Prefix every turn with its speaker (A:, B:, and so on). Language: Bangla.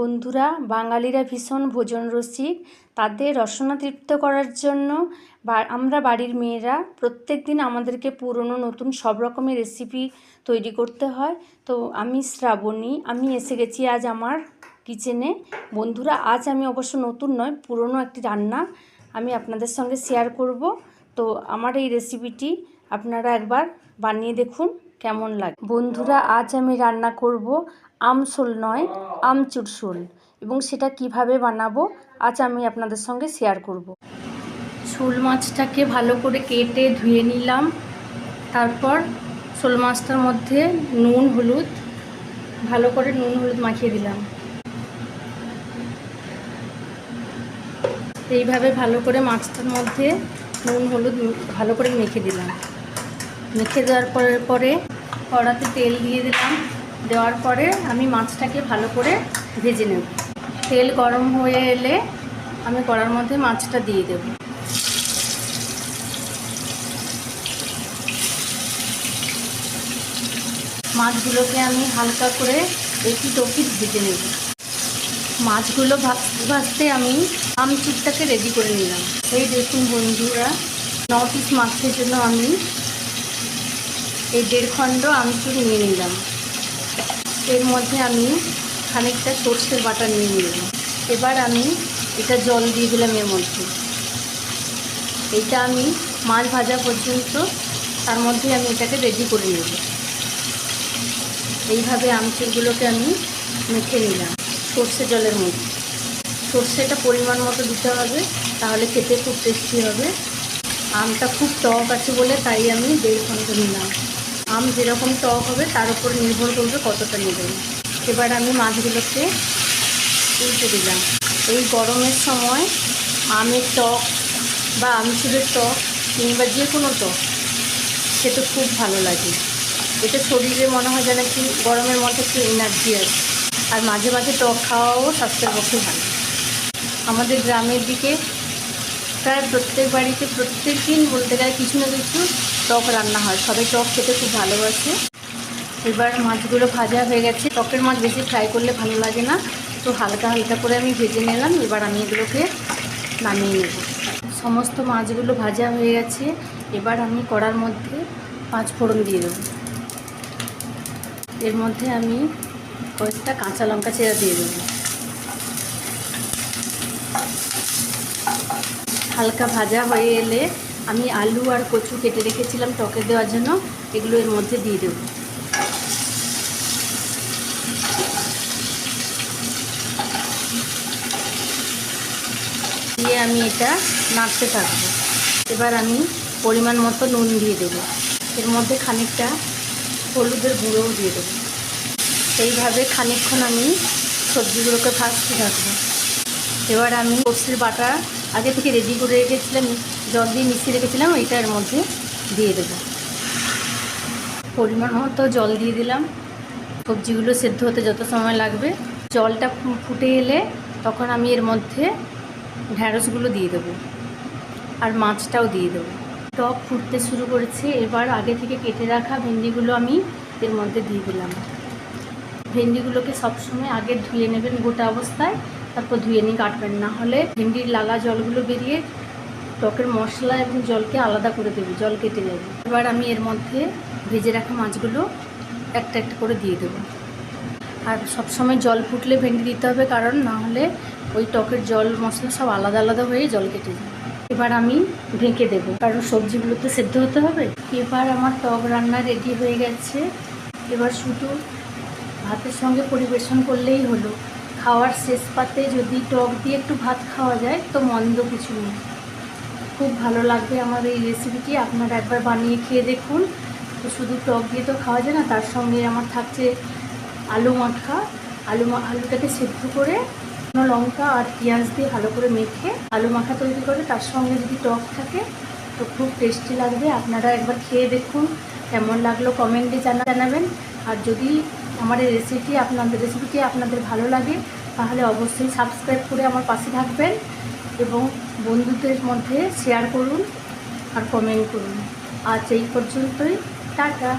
A: বন্ধুরা, বাঙালিরা ভীষণ ভোজন রসিক। তাদের রসনা তৃপ্ত করার জন্য আমরা বাড়ির মেয়েরা প্রত্যেক দিন আমাদেরকে পুরনো, নতুন সব রকমের রেসিপি তৈরি করতে হয়। তো আমি শ্রাবণী, আমি এসে গেছি আজ আমার কিচেনে বন্ধুরা, আজ আমি অবশ্য নতুন নয়, পুরনো একটি রান্না আমি আপনাদের সঙ্গে শেয়ার করব। তো আমার এই রেসিপিটি আপনারা একবার বানিয়ে দেখুন। কেমন লাগে? বন্ধুরা, আজ আমি রান্না করব আমসোল নয় আমচুর শোল। এবং সেটা কীভাবে বানাবো, আজ আমি আপনাদের সঙ্গে শেয়ার করব। শোল মাছটাকে ভালো করে কেটে ধুয়ে নিলাম। তারপর শোল মাছটার মধ্যে নুন, হলুদ, ভালো করে নুন, হলুদ মাখিয়ে দিলাম। এইভাবে ভালো করে মাছটার মধ্যে নুন, হলুদ, ভালো করে মেখে দিলাম। মেখে দেওয়ার পরে পরে কড়াতে তেল দিয়ে দিলাম। দেওয়ার পরে আমি মাছটাকে ভালো করে ভেজে নেব। তেল গরম হয়ে এলে আমি কড়ার মধ্যে মাছটা দিয়ে দেব। মাছগুলোকে আমি হালকা করে একটু টপি ভেজে নেব। মাছগুলো ভাজতে ভাজতে আমি আমচুরটাকে রেডি করে নিলাম। এই দেখুন বন্ধুরা ন পিস মাছের জন্য আমি এই দেড় খণ্ড আমচুর নিয়ে নিলাম। এর মধ্যে আমি খানিকটা সর্ষের বাটা নিয়ে নিলাম। এবার আমি এটা জল দিয়ে দিলাম এর মধ্যে। এইটা আমি মাছ ভাজা পর্যন্ত তার মধ্যে আমি এটাকে রেডি করে নেব। এইভাবে আমচুরগুলোকে আমি মেখে নিলাম সর্ষে জলের মধ্যে। সর্ষেটা পরিমাণ মতো দিতে হবে, তাহলে খেতে খুব টেস্টি হবে। আমটা খুব টক আছে বলে তাই আমি দেড় ঘণ্টা নিলাম। আম যেরকম টক হবে, তার উপর নির্ভর করবে কতটা নেবেন এবার আমি মাছগুলোকে উল্টে দিলাম। এই গরমের সময় আমের টক বা আমচুরের টক কিংবা যে কোনো টক খেতে খুব ভালো লাগে। এটা শরীরে মনে হয় যেন কি গরমের মধ্যে একটু এনার্জি আছে। আর মাঝে মাঝে টক খাওয়াও স্বাস্থ্যের পক্ষে ভালো। আমাদের গ্রামের দিকে প্রায় প্রত্যেক বাড়িতে প্রত্যেক দিন বলতে গেলে কিছু না কিছু টক রান্না হয়। সবাই টক খেতে খুব ভালোবাসে। এবার মাছগুলো ভাজা হয়ে গেছে। টকের মাছ বেশি ফ্রাই করলে ভালো লাগে না। তো হালকা হালকা করে আমি ভেজে নিলাম। এবার আমি এগুলোকে নামিয়ে নেব। সমস্ত মাছগুলো ভাজা হয়ে গেছে। এবার আমি কড়ার মধ্যে পাঁচ ফোড়ন দিয়ে দেবো। এর মধ্যে আমি কয়েকটা কাঁচা লঙ্কা চেরা দিয়ে দেবো। হালকা ভাজা হয়ে এলে আমি আলু আর কচু কেটে রেখেছিলাম টকে দেওয়ার জন্য, এগুলো এর মধ্যে দিয়ে দেব। দিয়ে আমি এটা নাড়তে থাকব। এবার আমি পরিমাণ মতো নুন দিয়ে দেব। এর মধ্যে খানিকটা হলুদের গুঁড়োও দিয়ে দেবো। এইভাবে খানিকক্ষণ আমি সবজিগুলোকে ভাজতে থাকব। এবার আমি সর্ষের বাটা আগে থেকে রেডি করে রেখেছিলাম, জল দিয়ে মিশিয়ে রেখেছিলাম, এটার মধ্যে দিয়ে দেবো। পরিমাণ মতো জল দিয়ে দিলাম। সবজিগুলো সেদ্ধ হতে যত সময় লাগবে, জলটা ফুটে এলে তখন আমি এর মধ্যে ঢ্যাঁড়সগুলো দিয়ে দেবো আর মাছটাও দিয়ে দেবো। টক ফুটতে শুরু করেছে, এবার আগে থেকে কেটে রাখা ভেন্ডিগুলো আমি এর মধ্যে দিয়ে দিলাম। ভেন্ডিগুলোকে সবসময় আগে ধুয়ে নেবেন গোটা অবস্থায় তারপর ধুয়ে নিয়ে কাটবেন। না হলে ভেন্ডির লাগা জলগুলো বেরিয়ে টকের মশলা এবং জলকে আলাদা করে দেবে, জল কেটে যাবে। এবার আমি এর মধ্যে ভেজে রাখা মাছগুলো একটা একটা করে দিয়ে দেবো। আর সবসময় জল ফুটলে ভেন্ডি দিতে হবে, কারণ না হলে ওই টকের জল, মশলা সব আলাদা আলাদা হয়ে জল কেটে যাবে এবার আমি ঢেকে দেবো। কারণ সবজিগুলো তো সেদ্ধ হতে হবে। এবার আমার টক রান্না রেডি হয়ে গেছে। এবার শুধু ভাতের সঙ্গে পরিবেশন করলেই হলো। খাওয়ার শেষ পাতে যদি টক দিয়ে একটু ভাত খাওয়া যায়, তো মন্দ কিছু নেই। খুব ভালো লাগবে আমার এই রেসিপিটি আপনারা একবার বানিয়ে খেয়ে দেখুন। তো শুধু টক দিয়ে তো খাওয়া যায় না, তার সঙ্গে আমার থাকছে আলু মাখা। আলু আলুটাকে সেদ্ধ করে লঙ্কা আর পেঁয়াজ দিয়ে ভালো করে মেখে আলু মাখা তৈরি করে তার সঙ্গে যদি টক থাকে, তো খুব টেস্টি লাগবে। আপনারা একবার খেয়ে দেখুন। কেমন লাগল কমেন্টে জানা জানাবেন। আর যদি আমার এই রেসিপি আপনাদের রেসিপিটি আপনাদের ভালো লাগে, তাহলে অবশ্যই সাবস্ক্রাইব করে আমার পাশে থাকবেন এবং বন্ধুদের মধ্যে শেয়ার করুন আর কমেন্ট করুন। আজ এই পর্যন্তই, টাটা।